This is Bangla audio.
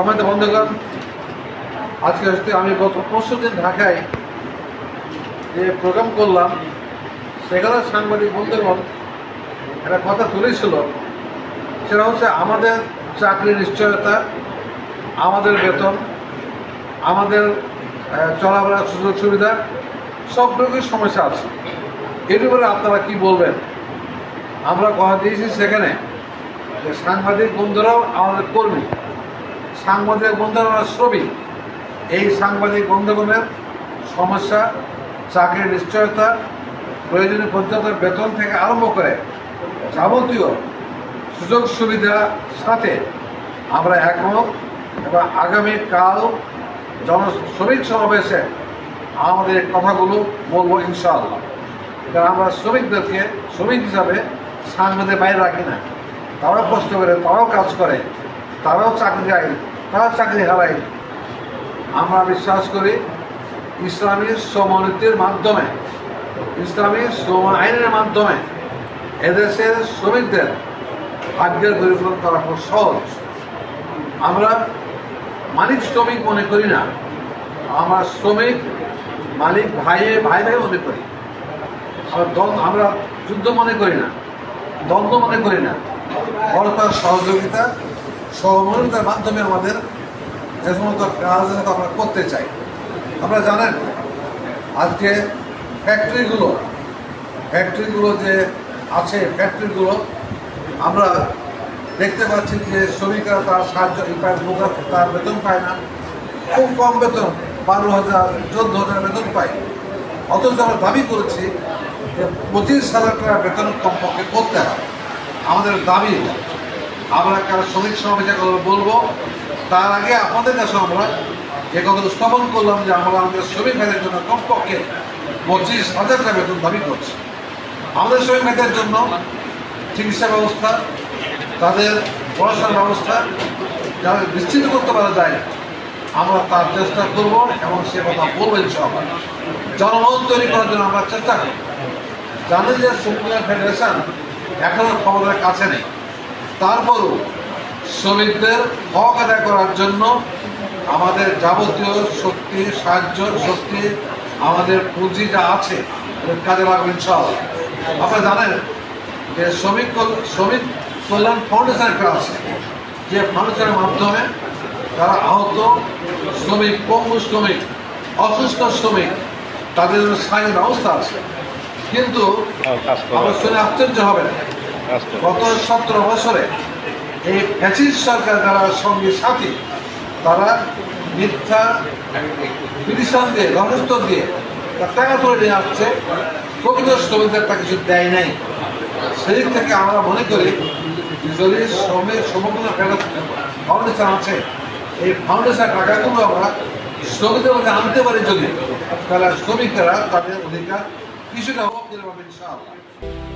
আমাদের বন্ধুগণ, আজকে হচ্ছে আমি গত পরশু দিন ঢাকায় যে প্রোগ্রাম করলাম, সেখানে সাংবাদিক বন্ধুগণ একটা কথা তুলেছিল। সেটা হচ্ছে আমাদের চাকরির নিশ্চয়তা, আমাদের বেতন, আমাদের চলাফেরার সুযোগ সুবিধা, সব রকমের সমস্যা আছে। এর ব্যাপারে আপনারা কি বলবেন? আমরা কথা দিয়েছি সেখানে যে সাংবাদিক বন্ধুরাও আমাদের কর্মী। সাংবাদিক বন্ধুরা, শ্রমিক, এই সাংবাদিক বন্ধুগণের সমস্যা, চাকরির নিশ্চয়তা, প্রয়োজনীয় পর্যন্ত বেতন থেকে আরম্ভ করে যাবতীয় সুযোগ সুবিধার সাথে আমরা একমত এবং আগামীকাল জন শ্রমিক সমাবেশে আমাদের কথাগুলো বলব ইনশাআল্লাহ। কারণ আমরা শ্রমিকদেরকে শ্রমিক হিসাবে সাংবাদিক বাইরে রাখি না। তারাও কষ্ট করে, তারাও কাজ করে, তারাও চাকরি যায় তারাও চাকরি হারায় আমরা বিশ্বাস করি ইসলামী সমনীতির মাধ্যমে, ইসলামী শ্রম আইনের মাধ্যমে এদেশের শ্রমিকদের ভাগ্যের পরিপূরণ করা খুব সহজ। আমরা মালিক শ্রমিক মনে করি না, আমরা শ্রমিক মালিক ভাইয়ে ভাই ভাই মনে করি। আমরা যুদ্ধ মনে করি না, দ্বন্দ্ব মনে করি না। পরস্পর সহযোগিতা সহমর্মিতার মাধ্যমে আমাদের যে সমস্ত কাজ আমরা করতে চাই। আপনারা জানেন, আজকে ফ্যাক্টরিগুলো ফ্যাক্টরিগুলো যে আছে ফ্যাক্টরিগুলো আমরা দেখতে পাচ্ছি যে শ্রমিকরা তার সাহায্য তার বেতন পায় না। খুব কম বেতন, বারো হাজার, চোদ্দ হাজার বেতন পায়। অথচ আমরা দাবি করেছি যে পঁচিশ হাজার টাকা বেতন কমপক্ষে করতে হবে আমাদের দাবি আমরা কারও শ্রমিক সমাবেশে কথা বলব। তার আগে আপনাদের কাছে আমরা এ কথা স্থাপন করলাম যে আমরা আমাদের শ্রমিক ভাইদের জন্য কমপক্ষে পঁচিশ হাজার টাকা বেতন দাবি করছি। আমাদের শ্রমিক ভাইদের জন্য চিকিৎসা ব্যবস্থা, তাদের পড়াশোনার ব্যবস্থা, যারা নিশ্চিত করতে পারা যায়, আমরা তার চেষ্টা করব এবং সে কথা বলব ইনশাআল্লাহ। জনমত তৈরি করার জন্য আমরা চেষ্টা করব। জানেন যে সুপ্রিম ফেডারেশন এখনও ক্ষমতার কাছে নেই। তারপরও শ্রমিকদের হক আদায় করার জন্য আমাদের যাবতীয় শক্তি সাহায্য শক্তি আমাদের পুঁজি যা আছে কাজে লাগবে ইনশাআল্লাহ। আপনারা জানেন যে শ্রমিক শ্রমিক কল্যাণ ফাউন্ডেশন একটা আছে যে ফাউন্ডেশনের মাধ্যমে যারা আহত শ্রমিক পঙ্গু শ্রমিক অসুস্থ শ্রমিক তাদের জন্য সাহায্যের ব্যবস্থা আছে। কিন্তু আমার শুনে আশ্চর্য হবে না গত সতেরো বছরে এই ফ্যাসিস সরকার যারা সঙ্গে সাথী, তারা মিথ্যা পিটিশন দিয়ে রহস্য দিয়ে তার টাকা তুলে নিয়ে আসছে। প্রকৃত শ্রমিকদের তা কিছু দেয় নাই। সেদিক থেকে আমরা মনে করি যদি শ্রমিক সমগ্র ফেরত ফাউন্ডেশন আছে এই ফাউন্ডেশন টাকাগুলো আমরা শ্রমিকদের মধ্যে আনতে পারি যদি, তাহলে শ্রমিকেরা তাদের অধিকার কিছুটা হোক ইনশাআল্লাহ।